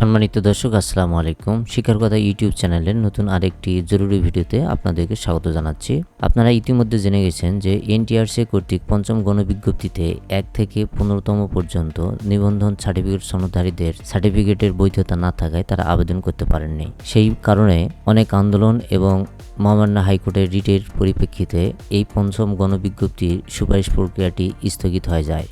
সম্মানিত দর্শক, আসসালামু আলাইকুম। শিক্ষার কথা ইউটিউব চ্যানেলের নতুন আরেকটি জরুরি ভিডিওতে আপনাদেরকে স্বাগত জানাচ্ছি। আপনারা ইতিমধ্যে জেনে গেছেন যে এনটিআরসি কর্তৃক পঞ্চম গণবিজ্ঞপ্তিতে এক থেকে পনেরোতম পর্যন্ত নিবন্ধন সার্টিফিকেট সনদধারীদের সার্টিফিকেটের বৈধতা না থাকায় তারা আবেদন করতে পারেননি। সেই কারণে অনেক আন্দোলন এবং মহামান্য হাইকোর্টের রিটের পরিপ্রেক্ষিতে এই পঞ্চম গণবিজ্ঞপ্তির সুপারিশ প্রক্রিয়াটি স্থগিত হয়ে যায়।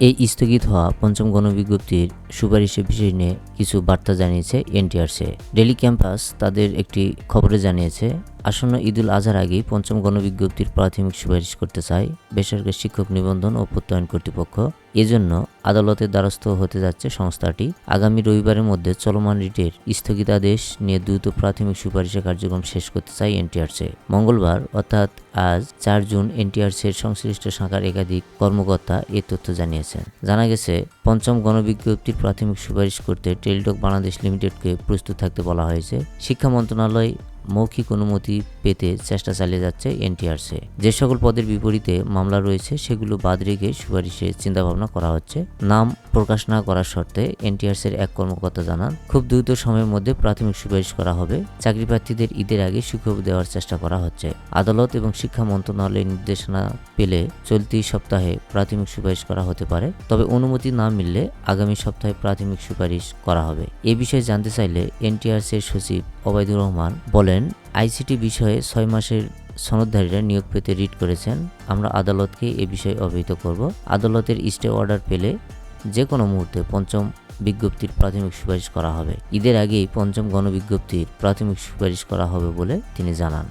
এই স্থগিত হওয়া পঞ্চম গণবিজ্ঞপ্তির সুপারিশের বিষয় নিয়ে কিছু বার্তা জানিয়েছে এনটিআরসে। ডেলি ক্যাম্পাস তাদের একটি খবরে জানিয়েছে আসন্ন ঈদুল আজহার আগেই পঞ্চম গণবিজ্ঞপ্তির প্রাথমিক সুপারিশ করতে চায় বেসরকারি শিক্ষক নিবন্ধন ও প্রত্যয়ন কর্তৃপক্ষ। এজন্য আদালতের দ্বারস্থ হতে যাচ্ছে সংস্থাটি। আগামী রবিবারের মধ্যে চলমান রিটের স্থগিতাদেশ নিয়ে দ্রুত প্রাথমিক সুপারিশের কার্যক্রম শেষ করতে চায় এনটিআরসি। মঙ্গলবার, অর্থাৎ আজ, চার জুন, এনটিআরসির সংশ্লিষ্ট শাখার একাধিক কর্মকর্তা এ তথ্য জানিয়েছেন। জানা গেছে, পঞ্চম গণবিজ্ঞপ্তির প্রাথমিক সুপারিশ করতে টেলিটক বাংলাদেশ লিমিটেডকে প্রস্তুত থাকতে বলা হয়েছে। শিক্ষা মন্ত্রণালয় মৌখিক অনুমতি পেতে চেষ্টা চালিয়ে যাচ্ছে এনটিআরসি। যে সকল পদের বিপরীতে মামলা রয়েছে, সেগুলো বাদ রেখে সুপারিশের চিন্তাভাবনা করা হচ্ছে। নাম প্রকাশ না করার শর্তে এনটিআরসির এক কর্মকর্তা জানান, খুব দ্রুত সময়ের মধ্যে প্রাথমিক সুপারিশ করা হবে। চাকরি প্রার্থীদের ঈদের আগে সুখবর দেওয়ার চেষ্টা করা হচ্ছে। আদালত এবং শিক্ষা মন্ত্রণালয়ের নির্দেশনা পেলে চলতি সপ্তাহে প্রাথমিক সুপারিশ করা হতে পারে। তবে অনুমতি না মিললে আগামী সপ্তাহে প্রাথমিক সুপারিশ করা হবে। এ বিষয়ে জানতে চাইলে এনটিআরসির সচিব অবায়দুর রহমান বলেন, আইসিটি বিষয়ে ছয় মাসের সনদধারীরা নিয়োগ পেতে রিট করেছেন। আমরা আদালতকে এ বিষয়ে অবহিত করব। আদালতের স্টে অর্ডার পেলে যে কোনো মুহূর্তে পঞ্চম বিজ্ঞপ্তির প্রাথমিক সুপারিশ করা হবে। ঈদের আগেই পঞ্চম গণবিজ্ঞপ্তির প্রাথমিক সুপারিশ করা হবে বলে তিনি জানান।